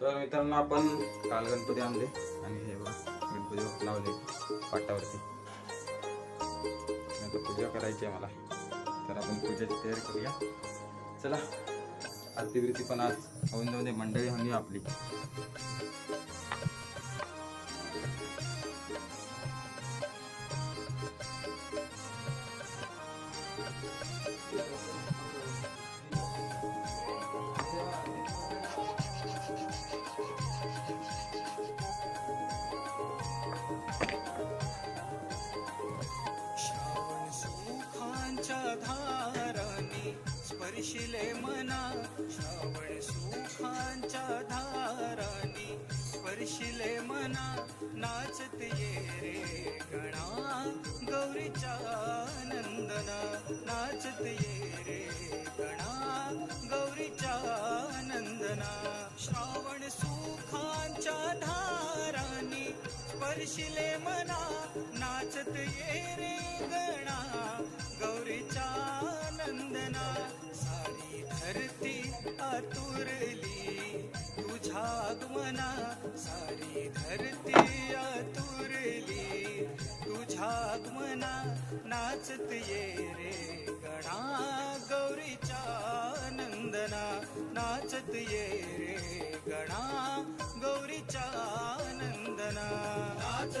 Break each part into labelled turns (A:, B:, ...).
A: तर मित्रांनो आपण काल गणपती आणले आणि हे गणपती लावले पाटावरती. नंतर पूजा करायची आहे मला. तर आपण पूजाची तयारी करूया. चला आरती बिरती पण आज होऊन जाऊन दे मंडळी हवी आपली.
B: सुखांच्या धारानी स्पर्शिले मना श्रावण सुखांच्या धारानी. स्पर्शिले मना नाचत ये रे गणा गौरीच्या नंदना. नाचत ये रे गणा गौरीच्या नंदना. श्रावण सुखा स्पर्शिले मना नाचत ये रे गणा गौरीच्या नंदना. सारी धरती आतुरली तुझ्या आगमना सारी धरती आतुरली तुझ्या आगमना नाचत ये रे गणा गौरीच्या नंदना. नाचत ये रे गणा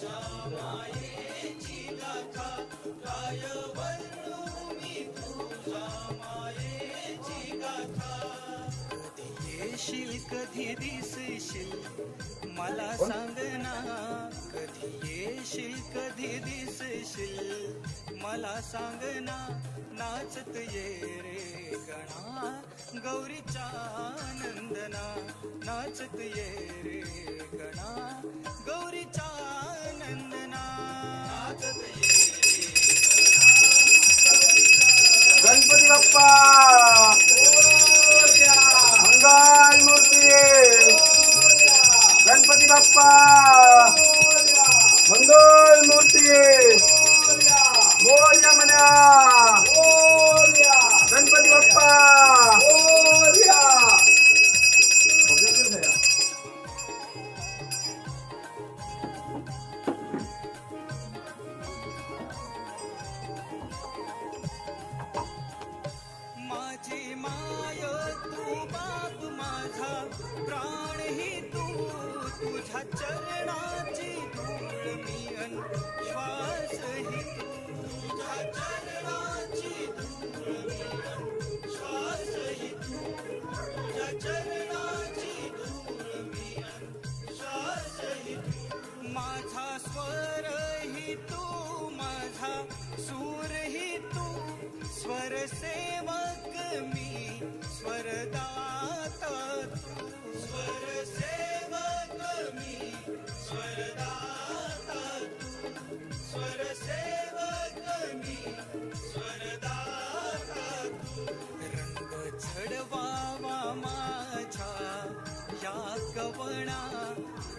B: तुझ्या मायेची गाथा काय वर्णू मी तुझ्या मायेची गाथा कधी येशील कधी दिसशील? मला सांग ना. कधी येशील कधी दिसशील? मला सांग ना नाचत ये रे गणा. गौरीच्या आनंदना नाचत ये रे गणा. गौरीच्या आनंदना नाचत ये तुझ्या चरणाची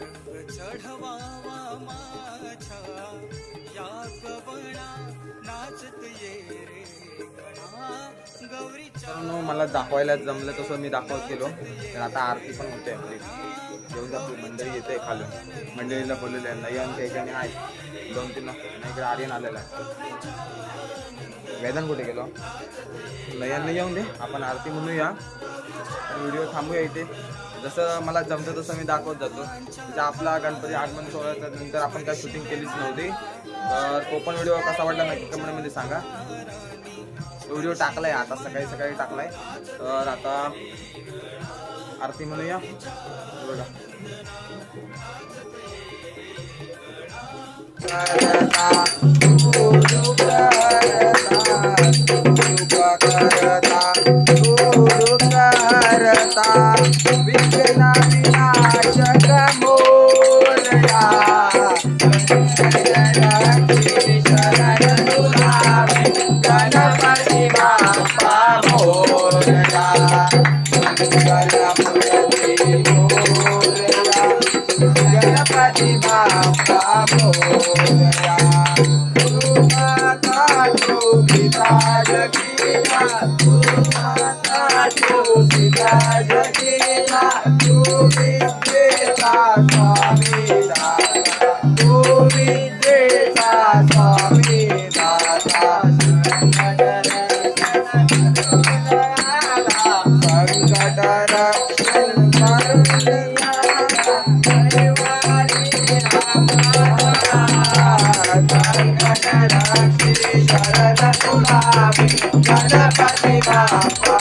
B: रंग चढवावा माझा या कवणा नाचत ये रे
A: गौरी मला दाखवायला जमलं तसं मी दाखवत गेलो. तर आता आरती पण होते आपली. जेवण आपली मंडळी येते खालून. मंडळीला बोललेलं आहे नयन त्याच्याने आहे. दोन तीन नाही इकडे आर्यन आलेला आहे. वेदन कुठे गेलो? नयन येऊन दे. आपण आरती म्हणूया. व्हिडिओ थांबूया इथे. जसं मला जमतं तसं मी दाखवत जातो. म्हणजे आपला गणपती आगमन सोहळ्याच्या नंतर आपण काय शूटिंग केलीच नव्हती. तर तो पण व्हिडिओ कसा वाटला नक्की कमेंटमध्ये सांगा. व्हिडिओ व्हिडिओ टाकलाय आता सकाळी सकाळी टाकलाय. तर आता आरती म्हणूया. बघा.
C: करता करता pra te matar, amor.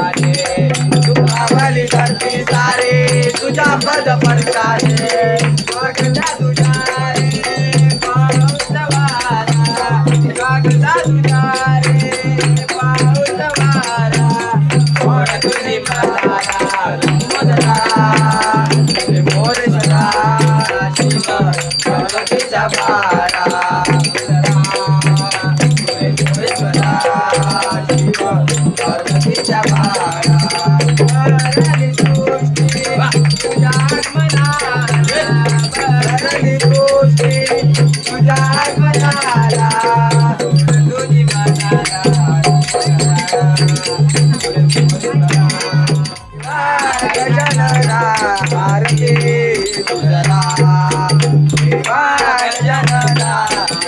C: मनाला तुझी मनाला सारे. तुझा पद पडतारे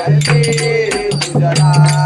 C: आरती तुझला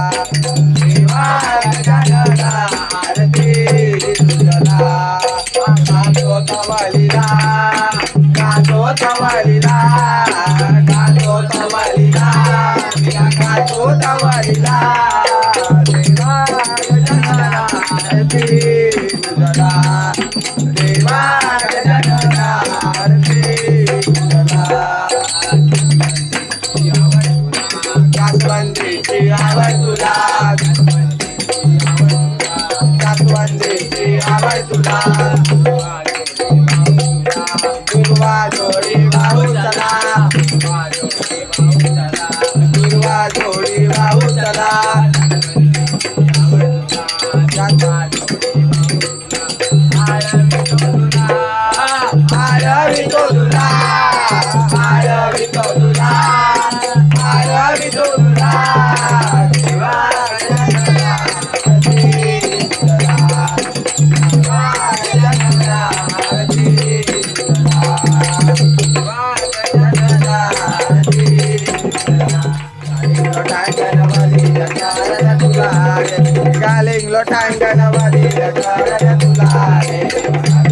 C: Galing lotang ganawali Nagkaroon tulare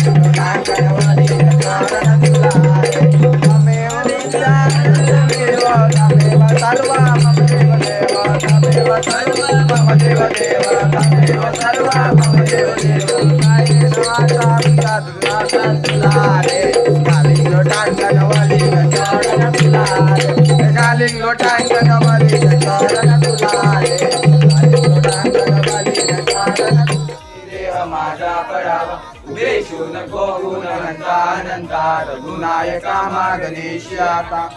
C: Lotang ganawali Nagkaroon tulare Mame maninja Dewa Mame sarva Mame deva deva Mame sarva Mame deva deva Mame sarva Mame deva deva Kaya namata Pita रघुनायका मा गणेश आता.